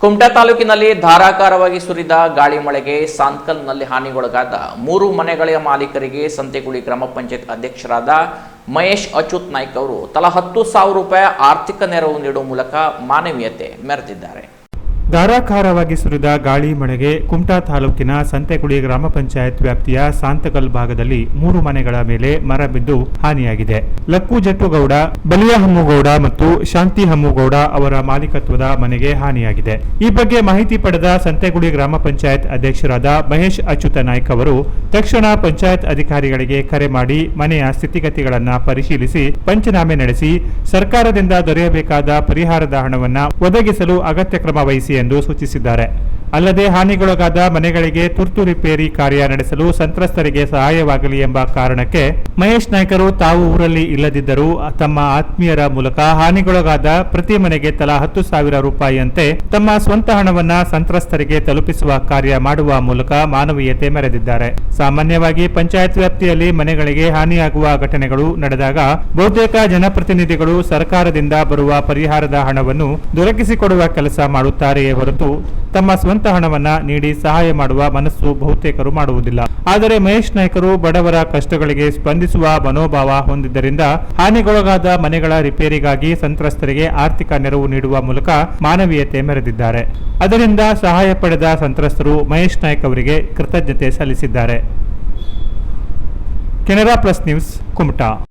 ಕುಮಟಾ ತಾಲೂಕಿನಲ್ಲಿ ಧಾರಾಕಾರವಾಗಿ ಸುರಿದ ಗಾಳಿ ಮಳೆಗೆ ಸಾಂತ್ಕಲ್ನಲ್ಲಿ ಹಾನಿಗೊಳಗಾದ ಮೂರು ಮನೆಗಳ ಮಾಲೀಕರಿಗೆ ಸಂತೆಗುಳಿ ಗ್ರಾಮ ಪಂಚಾಯತ್ ಅಧ್ಯಕ್ಷರಾದ ಮಹೇಶ್ ಅಚ್ಯುತ್ ನಾಯ್ಕ್ ಅವರು ತಲಾ ಹತ್ತು ಸಾವಿರ ರೂಪಾಯಿ ಆರ್ಥಿಕ ನೆರವು ನೀಡುವ ಮೂಲಕ ಮಾನವೀಯತೆ ಮೆರೆದಿದ್ದಾರೆ. ಧಾರಾಕಾರವಾಗಿ ಸುರಿದ ಗಾಳಿ ಮಳೆಗೆ ಕುಮಟಾ ತಾಲೂಕಿನ ಸಂತೆಗುಳಿ ಗ್ರಾಮ ಪಂಚಾಯತ್ ವ್ಯಾಪ್ತಿಯ ಸಾಂತಕಲ್ ಭಾಗದಲ್ಲಿ ಮೂರು ಮನೆಗಳ ಮೇಲೆ ಮರ ಬಿದ್ದು ಹಾನಿಯಾಗಿದೆ. ಲಕ್ಕು ಜಟ್ಟುಗೌಡ, ಬಲಿಯ ಹಮ್ಮುಗೌಡ ಮತ್ತು ಶಾಂತಿ ಹಮ್ಮುಗೌಡ ಅವರ ಮಾಲೀಕತ್ವದ ಮನೆಗೆ ಹಾನಿಯಾಗಿದೆ. ಈ ಬಗ್ಗೆ ಮಾಹಿತಿ ಪಡೆದ ಸಂತೆಗುಳಿ ಗ್ರಾಮ ಪಂಚಾಯತ್ ಅಧ್ಯಕ್ಷರಾದ ಮಹೇಶ್ ಅಚ್ಯುತ ನಾಯ್ಕ್ ಅವರು ತಕ್ಷಣ ಪಂಚಾಯತ್ ಅಧಿಕಾರಿಗಳಿಗೆ ಕರೆ ಮಾಡಿ ಮನೆಯ ಸ್ಥಿತಿಗತಿಗಳನ್ನು ಪರಿಶೀಲಿಸಿ ಪಂಚನಾಮೆ ನಡೆಸಿ ಸರ್ಕಾರದಿಂದ ದೊರೆಯಬೇಕಾದ ಪರಿಹಾರದ ಹಣವನ್ನು ಒದಗಿಸಲು ಅಗತ್ಯ ಕ್ರಮ ವಹಿಸಿ ಎಂದು ಸೂಚಿಸಿದ್ದಾರೆ. ಅಲ್ಲದೆ ಹಾನಿಗೊಳಗಾದ ಮನೆಗಳಿಗೆ ತುರ್ತು ರಿಪೇರಿ ಕಾರ್ಯ ನಡೆಸಲು ಸಂತ್ರಸ್ತರಿಗೆ ಸಹಾಯವಾಗಲಿ ಎಂಬ ಕಾರಣಕ್ಕೆ ಮಹೇಶ್ ನಾಯ್ಕರು ತಾವು ಊರಲ್ಲಿ ಇಲ್ಲದಿದ್ದರೂ ತಮ್ಮ ಆತ್ಮೀಯರ ಮೂಲಕ ಹಾನಿಗೊಳಗಾದ ಪ್ರತಿ ಮನೆಗೆ ತಲಾ ಹತ್ತು ಸಾವಿರ ರೂಪಾಯಿಯಂತೆ ತಮ್ಮ ಸ್ವಂತ ಹಣವನ್ನ ಸಂತ್ರಸ್ತರಿಗೆ ತಲುಪಿಸುವ ಕಾರ್ಯ ಮಾಡುವ ಮೂಲಕ ಮಾನವೀಯತೆ ಮೆರೆದಿದ್ದಾರೆ. ಸಾಮಾನ್ಯವಾಗಿ ಪಂಚಾಯತ್ ವ್ಯಾಪ್ತಿಯಲ್ಲಿ ಮನೆಗಳಿಗೆ ಹಾನಿಯಾಗುವ ಘಟನೆಗಳು ನಡೆದಾಗ ಬಹುತೇಕ ಜನಪ್ರತಿನಿಧಿಗಳು ಸರ್ಕಾರದಿಂದ ಬರುವ ಪರಿಹಾರದ ಹಣವನ್ನು ದೊರಕಿಸಿಕೊಡುವ ಕೆಲಸ ಮಾಡುತ್ತಾರೆಯೇ ಹೊರತು ತಮ್ಮ ಸ್ವಂತ ಹಣವನ್ನ ನೀಡಿ ಸಹಾಯ ಮಾಡುವ ಮನಸ್ಸು ಬಹುತೇಕರು ಮಾಡುವುದಿಲ್ಲ. ಆದರೆ ಮಹೇಶ್ ನಾಯ್ಕರು ಬಡವರ ಕಷ್ಟಗಳಿಗೆ ಸ್ಪಂದಿಸುವ ಮನೋಭಾವ ಹೊಂದಿದ್ದರಿಂದ ಹಾನಿಗೊಳಗಾದ ಮನೆಗಳ ರಿಪೇರಿಗಾಗಿ ಸಂತ್ರಸ್ತರಿಗೆ ಆರ್ಥಿಕ ನೆರವು ನೀಡುವ ಮೂಲಕ ಮಾನವೀಯತೆ ಮೆರೆದಿದ್ದಾರೆ. ಅದರಿಂದ ಸಹಾಯ ಪಡೆದ ಸಂತ್ರಸ್ತರು ಮಹೇಶ್ ನಾಯ್ಕ್ ಅವರಿಗೆ ಕೃತಜ್ಞತೆ ಸಲ್ಲಿಸಿದ್ದಾರೆ. Canara plus news, Kumta.